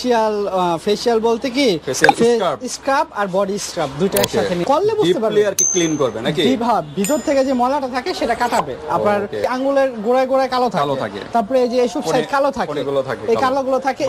Facial facial বলতে কি? Scrub আর বডি স্ক্রাব দুটো একসাথে করলে বুঝতে পারবে। আর কি ক্লিন করবে নাকি? ভাব ভিতর থেকে যে মলাটা থাকে সেটা কাটাবে। আপনার. আঙ্গুলের গোড়ায় গোড়ায় কালো থাকে কালো থাকে। তারপরে এই যে এসব সাইড কালো থাকে। এই কালো। কালোগুলো থাকে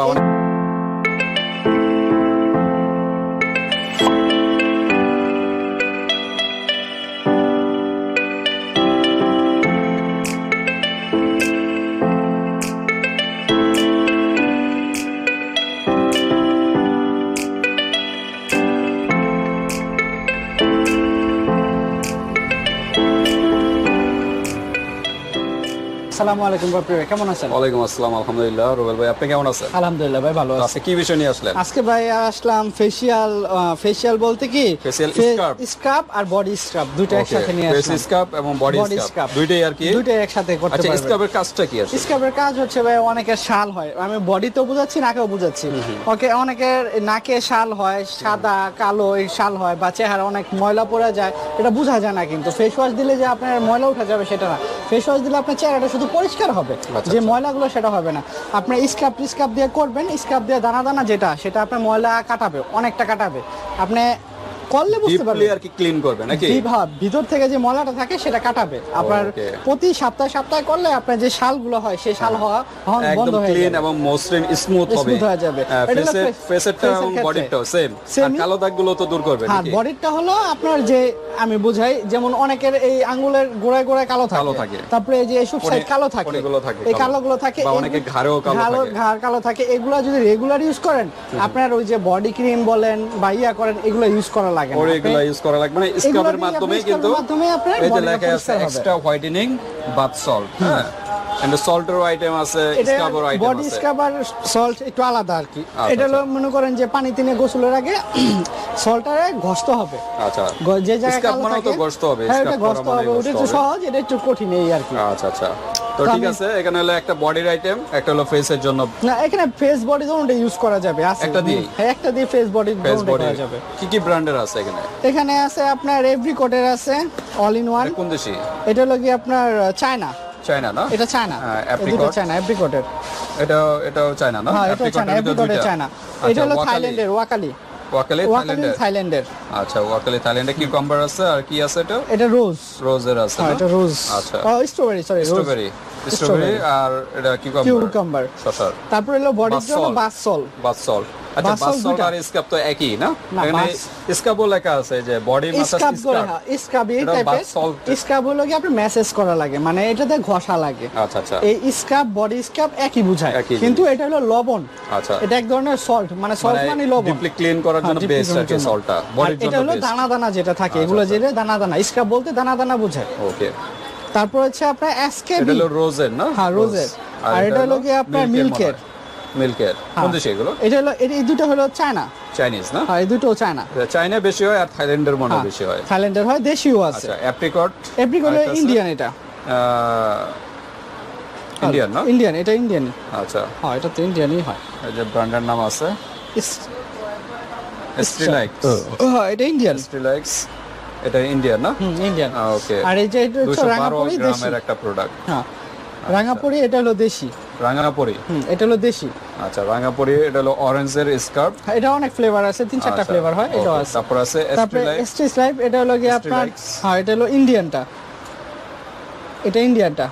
আসসালামু আলাইকুম ভাই, কেমন আছেন? ওয়ালাইকুম আসসালাম আলহামদুলিল্লাহ। রুবেল ভাই আপনি কেমন আছেন? আলহামদুলিল্লাহ ভাই ভালো তো আছি। আজকে কি বিষয় নিয়ে আসলেন? আজকে ভাই আসলাম ফেশিয়াল ফেশিয়াল বলতে কি? Scrub। স্ক্রাব আর বডি স্ক্রাব দুটো একসাথে নিয়ে ফেস স্ক্রাব এবং বডি স্ক্রাব। দুইটাই আর কি? একসাথে করতে আচ্ছা স্ক্রাবের কাজটা কি আছে? স্ক্রাবের কাজ হচ্ছে ভাই অনেকের শাল হয়। আমি বডিতেও বুঝাচ্ছি নাকেও বুঝাচ্ছি। ওকে অনেকের নাকে শাল হয় সাদা কালো এই শাল হয় বা চেহারা অনেক ময়লা পড়ে যায় এটা বোঝা যায় না কিন্তু। ফেস ওয়াশ দিলে যে আপনার ময়লা উঠে যাবে সেটা না। ফেস ওয়াশ দিলে আপনার চেহারাটা শুধু পরিষ্কার হবে আচ্ছা, যে আচ্ছা। ময়লাগুলো সেটা হবে না আপনি স্ক্রাব স্ক্রাব দিয়ে করবেন স্ক্রাব দিয়ে দানা দানা যেটা সেটা আপনার ময়লা কাটাবে অনেকটা কাটাবে আপনি করলে বুঝতে পারবেন আর কি ক্লিন করবে নাকি? ভাব ভিতর থেকে যে ময়লাটা থাকে সেটা কাটাবে। আপনার প্রতি সপ্তাহে সপ্তাহে করলে আপনার যে শালগুলো হয় সেই শাল হওয়া বন্ধ হয়ে ক্লিন এবং মসৃণ স্মুথ হবে। Smooth হয়ে যাবে। এর এবং বডিটাও সেম আর কালো দাগগুলো তো দূর করবে হ্যাঁ বডিটা হলো আপনার যে আমি বুঝাই যেমন অনেকের এই আঙ্গুলের গোড়ায় গোড়ায় কালো থাকে। কালো থাকে। তারপরে এই যে সাইড কালো থাকে। কোণেগুলো থাকে এই। কালোগুলো থাকে অনেকের ঘাড়েও কালো থাকে। ঘাড় কালো থাকে। এগুলো যদি রেগুলার ইউজ করেন আপনার ওই যে বডি ক্রিম বলেন বা ইয়া করেন এগুলো ইউজ করা লাগে না এগুলো ইউজ করা লাগবে না এগুলো স্ক্রাবের মাধ্যমে কিন্তু এই যে লেখা আছে এক্সট্রা হোয়াইটেনিং বাথ সল্ট হ্যাঁ? সল্টের আইটেম আছে এটা আইটেম বডি আছে। সল্ট একটু আলাদা আর কি। আচ্ছা, এটা হলো মনে করেন যে পানিতে নিয়ে গোসলের আগে সল্টারে ঘষতে হবে। আচ্ছা যে জায়গায় স্ক্রাব কালো তো ঘষতে হবে হ্যাঁ স্ক্রাব ঘষতে মানে হবে। ওটা একটু সহজ এটা একটু কঠিন এই আর কি। আচ্ছা আচ্ছা। তো তো ঠিক আছে এখানে হলো একটা বডির আইটেম একটা হলো ফেসের জন্য না এখানে ফেস বডি ইউজ করা যাবে একটা দিয়েই? হ্যাঁ একটা দিয়ে ফেস বডি ফেস বডি করা যাবে। কি কি ব্র্যান্ডের আছে এখানে? এখানে আছে আপনার এভরি কোটের আছে অল ইন ওয়ান এটা কোন দেশি? এটা হলো কি আপনার চায়না চায়না না এটা চায়না apricot। চায়না এভরি এটা এটাও চায়না না হ্যাঁ এটা চায়না এর এভরি ভিতর কোটের দুইটা। চায়না আচ্ছা, এটা হলো। থাইল্যান্ডের ওয়াকালি। ওয়াকালি থাইল্যান্ডের? থাইল্যান্ডের। আচ্ছা ওয়াকালি থাইল্যান্ডে কি কম্বার আছে? আর কি আছে এটা? এটা রোজ রোজের আছে হ্যাঁ এটা রোজ আচ্ছা। Strawberry sorry rose strawberry strawberry আর এটা কি কম্বার কিউকাম্বার শশার তারপরে হলো বডির জন্য বাসল বাসল আচ্ছা বাসল আর স্কাপ তো একই না? না, এখানে স্কাপও লেখা আছে যে বডি মাসাজ স্ক্রাব করে স্কাপ। এই এটা টাইপের bath হলো কি আপনি মেসেজ করা লাগে মানে এটাতে ঘষা লাগে। আচ্ছা আচ্ছা। এই স্ক্রাব বডি স্ক্রাব একই বুঝায়। কিন্তু এটা হলো লবণ। আচ্ছা। এটা এক ধরনের সল্ট মানে সল্ট মানে লবণ। ডিপলি ক্লিন করার জন্য হ্যাঁ, বেস্ট আর কি সল্টটা আর বডির এটা হলো দানা দানা যেটা থাকে এগুলো আচ্ছা। যেটা দানা দানা বলতে দানা দানা বোঝায়। ওকে তারপর হচ্ছে আপনার এটা হলো রোজের না? হ্যাঁ, রোজের। আর এটা হলো কি আপনার মিল্কের। মিল্কের কোন দেশে এগুলো এটা হলো এই দুটো হলো চায়না। চাইনিজ না? হ্যাঁ এই দুটো চায়না। চাইনা বেশি হয় আর থাইল্যান্ডের মনে বেশি হয়। থাইল্যান্ডের হয় দেশিও আছে। আচ্ছা অ্যাপ্রিকট এভরি ইন্ডিয়ান এটা। ইন্ডিয়ান না? ইন্ডিয়ান এটা ইন্ডিয়ান আচ্ছা। হ্যাঁ এটা তো ইন্ডিয়ানই হয়। এই যে ব্র্যান্ডের নাম আছে? স্ট্রিলাইক্স হ্যাঁ এটা ইন্ডিয়ান স্ট্রিলাইক্স এটা ইন্ডিয়ান না? হুম ইন্ডিয়ান ওকে আর এই যে এটা হচ্ছে দুশো দেশি। একটা প্রোডাক্ট হ্যাঁ রাঙাপুরি এটা হলো দেশি। রাঙাপুরি হুম এটা হলো দেশি। আচ্ছা রাঙাপুরি এটা হলো অরেঞ্জের স্কার্ফ হ্যাঁ, এটা অনেক ফ্লেভার আছে তিন চারটা ফ্লেভার হয় এটাও আছে। তারপর আছে তারপরে লাইফ এটা হলো কি আপনার হ্যাঁ এটা হলো ইন্ডিয়ানটা এটা ইন্ডিয়ানটা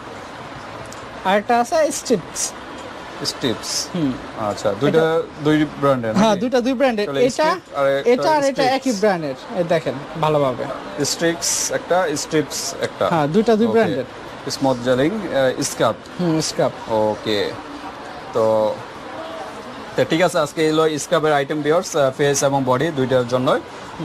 আর একটা আছে স্ট্রিপস স্টিপস হুম। আচ্ছা দুইটা দুই ব্র্যান্ডের হ্যাঁ দুইটা দুই ব্র্যান্ডের এটা এটা আর এটা একই ব্র্যান্ডের দেখেন ভালোভাবে। স্ট্রিক্স একটা স্ট্রিপস একটা। হ্যাঁ দুইটা দুই ব্র্যান্ডের স্মুথ জেলিং স্কার্ফ হুম ওকে তো তো ঠিক আছে আজকে এলো স্ক্রাবের আইটেম বিয়ার্স ফেস এবং বডি দুইটার জন্য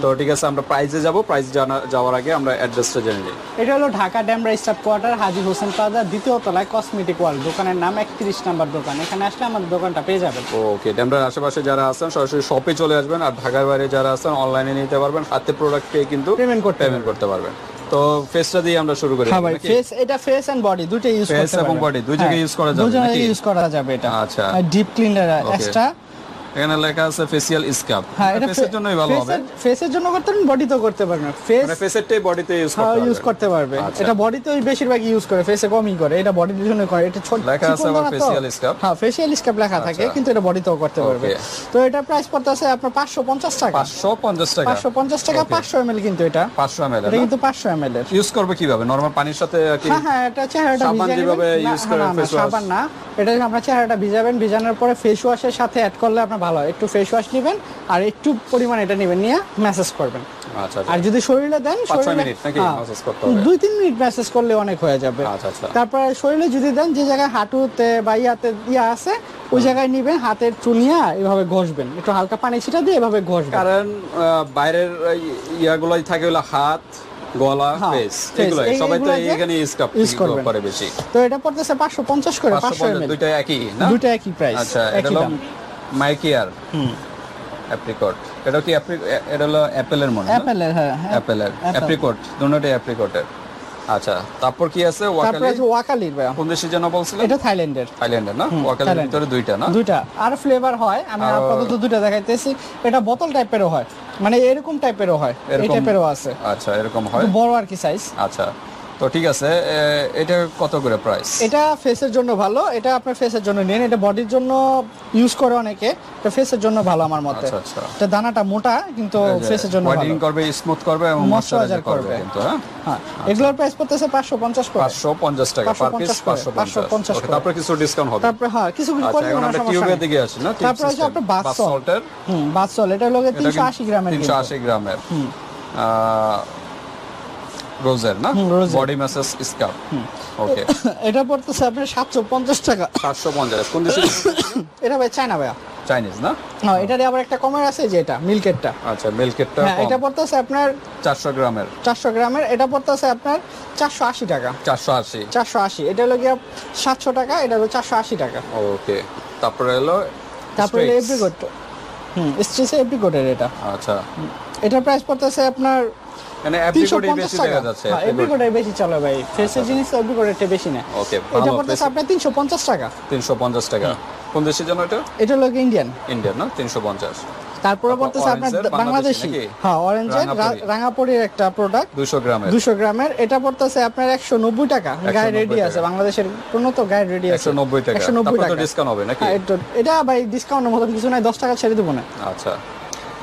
তো ঠিক আছে আমরা প্রাইজে যাব। প্রাইস জানা যাওয়ার আগে আমরা অ্যাড্রেসটা জেনে নিই। এটা হলো Dhaka Demra staff quarter Haji Hossain plaza দ্বিতীয় তলায় কসমেটিক ওয়ার্ল্ড দোকানের নাম একত্রিশ নাম্বার দোকান। এখানে আসলে আমাদের দোকানটা পেয়ে যাবেন। ওকে ড্যামরার আশেপাশে যারা আছেন সরাসরি শপে চলে আসবেন। আর ঢাকার বাইরে যারা আছেন অনলাইনে নিতে পারবেন। হাতে প্রোডাক্ট পেয়ে কিন্তু Payment করতে পেমেন্ট করতে পারবেন। তো ফেসটা দিয়ে আমরা শুরু করি হ্যাঁ ভাই ফেস এটা ফেস এন্ড বডি দুটোই ইউজ করতে এবং পারবেন body দুই জায়গায় হ্যাঁ, করা যাবে দুই জায়গায় ইউজ করা যাবে এটা আচ্ছা। Deep cleaner. এক্সট্রা এখানে লেখা আছে ফেসিয়াল স্কাব হ্যাঁ এটা ফেসের জন্যই ভালো হবে। ফেসের জন্য করতে পারেন বডিতেও করতে পারবেন ফেস মানে ফেসেরটাই বডিতে ইউজ করতে ইউজ করতে পারবে। আচ্ছা। এটা বডিতে বেশিরভাগ ইউজ করে ফেসে কমই করে। এটা বডির জন্য করে। এটা ছোট লেখা আছে আবার তো। facial scalp। হ্যাঁ ফেসিয়াল স্ক্যাপ লেখা থাকে আচ্ছা। কিন্তু এটা বডিতেও করতে পারবে। তো এটা প্রাইস পড়তেছে আপনার 550 টাকা। পাঁচশো পঞ্চাশ টাকা। 550 টাকা 500 ml কিন্তু এটা। পাঁচশো এম এল এটা কিন্তু 500 ml এর। ইউজ করবে কীভাবে? নর্মাল পানির সাথে কি হ্যাঁ হ্যাঁ এটা চেহারাটা সাবান যেভাবে নেবেন। না, use করে না, না, face wash। সাবান না। এটা আপনার চেহারাটা ভিজাবেন ভিজানোর পরে ফেস ওয়াশের সাথে অ্যাড করলে আপনার ভালো হয়। একটু ফেস ওয়াশ নেবেন আর একটু পরিমাণ এটা নেবেন নিয়ে ম্যাসেজ করবেন। আচ্ছা আর যদি শরীরে দেন পাঁচ ছয় মিনিট নাকি হ্যাঁ, করতে হবে? দুই তিন মিনিট ম্যাসেজ করলে অনেক হয়ে যাবে। আচ্ছা আচ্ছা। শরীরে যদি দেন যে জায়গায় হাঁটুতে বা ইয়াতে ইয়া আছে ওই জায়গায় নিবেন হাতের চুনিয়া এভাবে ঘষবেন। একটু হালকা পানি ছিটা দিয়ে এভাবে ঘষবেন। কারণ বাইরের ইয়াগুলাই থাকে হলো হাত গলা হ্যাঁ, ফেস এগুলো সবাই তো এখানে স্কাপ করে বেশি। তো এটা পড়তেছে পাঁচশো পঞ্চাশ করে পাঁচশো পাঁচশো পঞ্চাশ এমএল দুইটা একই না? দুইটা একই প্রাইস আচ্ছা এটা মাইকিয়ার হুম। অ্যাপ্রিকট এটা কি এটা হলো অ্যাপেলের মনে অ্যাপেলের হ্যাঁ। অ্যাপেলের অ্যাপ্রিকট দুটোটাই অ্যাপ্রিকটের আচ্ছা তারপর কি আছে? ওয়াকালি আছে ওয়াকালির ভাইয়া। কোন দেশের জন্য বলছিলেন? এটা থাইল্যান্ডের। থাইল্যান্ডের না? ওয়াকালির ভিতরে দুইটা না? দুইটা। আর ফ্লেভার হয় আমি আপাতত দুইটা দেখাইতেছি। এটা বোতল টাইপেরও হয়। মানে এরকম টাইপেরও হয়। এই টাইপেরও আছে। আচ্ছা এরকম হয়। বড় আর কি সাইজ আচ্ছা। তো ঠিক আছে এটা কত করে প্রাইস এটা ফেসের জন্য ভালো এটা আপনার ফেসের জন্য নেন এটা বডির জন্য ইউজ করে অনেকে এটা ফেসের জন্য ভালো আমার মতে। আচ্ছা আচ্ছা। এটা দানাটা মোটা কিন্তু ফেসের জন্য ভালো। করবে স্মুথ করবে এবং ময়শ্চারাইজার করবে। কিন্তু হ্যাঁ? হ্যাঁ এগুলোর প্রাইস পড়তেছে পাঁচশো পঞ্চাশ করে। পাঁচশো পঞ্চাশ টাকা পার পিস 550 করে, পাঁচশো পঞ্চাশ। 550 তারপরে কিছু ডিসকাউন্ট হবে। তারপরে হ্যাঁ কিছু কিছু আচ্ছা করে আমরা টিউবের দিকে আসি না? তারপরে হচ্ছে আপনার সল্ট সল্টের হুম বাথ সল্ট এটা তিনশো আশি গ্রামের তিনশো কিন্তু। আশি গ্রামের রোজের না? বডি ম্যাসেজ স্কার্ফ ওকে এটা পড়তেছে আপনার সাতশো পঞ্চাশ টাকা। সাতশো পঞ্চাশ কোন দেশে? এটা ভাই চায়না ভাইয়া। চাইনিজ না? হ্যাঁ এটারে আবার একটা কমের আছে যে এটা মিল্কেটটা। আচ্ছা মিল্কেটটা হ্যাঁ এটা পড়তেছে আপনার চারশো গ্রামের। চারশো গ্রামের এটা পড়তেছে আপনার চারশো আশি টাকা। চারশো আশি। চারশো আশি এটা হলো গিয়ে সাতশো টাকা এটা হলো চারশো আশি টাকা। ওকে তারপরে এলো তারপরে Straits। এপ্রিকোট হুম স্ট্রেসে এপ্রিকোটের এটা। আচ্ছা। এটার প্রাইস পড়তেছে আপনার মানে তিনশো বেশি দেখা যাচ্ছে হ্যাঁ এপ্রিকোটের বেশি চলে ভাই। ফেসের জিনিস তো এপ্রিকোটের বেশি না। ওকে এটা পড়তেছে আপনার তিনশো পঞ্চাশ টাকা। তিনশো পঞ্চাশ টাকা। কোন দেশের জন্য এটা? এটা হলো ইন্ডিয়ান ইন্ডিয়ান না? তিনশো পঞ্চাশ। তারপরে পড়তেছে আপনার বাংলাদেশি। বাংলাদেশি হ্যাঁ অরেঞ্জের রাঙাপুরি। একটা প্রোডাক্ট দুশো গ্রামের। দুশো গ্রামের। এটা পড়তেছে আপনার একশো নব্বই টাকা। গায়ে রেডি আছে। বাংলাদেশের কোনো তো গায়ে রেডি আছে। একশো নব্বই টাকা। ডিসকাউন্ট হবে নাকি? হ্যাঁ, এটা- ভাই ডিসকাউন্টের মতন কিছু নাই। দশ টাকা ছেড়ে দেবো না। আচ্ছা।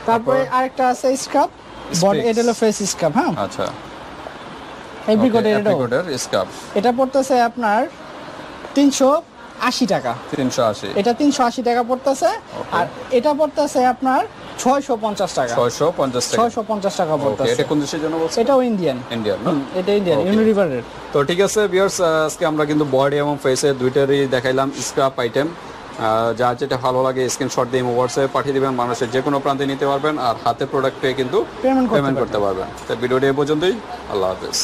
তারপরে আরেকটা আছে স্কাপ বডি। এটা হলো ফেস স্কাপ হ্যাঁ? আচ্ছা। এপ্রিকটের অ্যাপ্রিকটের স্কার্ফ এটা পড়তেছে আপনার তিনশো আশি টাকা। তিনশো আশি। এটা তিনশো আশি টাকা পড়তেছে। আর এটা পড়তেছে আপনার ছয়শো পঞ্চাশ টাকা। ছয়শো পঞ্চাশ টাকা। ছয়শো পঞ্চাশ টাকা পড়তেছে। এটা কোন দেশের জন্য বলছেন? এটাও ইন্ডিয়ান ইন্ডিয়ান না? এটা ইন্ডিয়ান. তো ঠিক আছে ভিউয়ার্স আজকে আমরা কিন্তু বডি এবং ফেসে দুইটারই দেখাইলাম স্ক্রাপ আইটেম যা যেটা ভালো লাগে স্ক্রিনশট দিয়ে হোয়াটসঅ্যাপে পাঠিয়ে দেবেন মানুষের যে কোনো প্রান্তে নিতে পারবেন আর হাতে প্রোডাক্ট পেয়ে কিন্তু পেমেন্ট করতে পারবেন। তো ভিডিওটি এ পর্যন্তই আল্লাহ হাফেজ।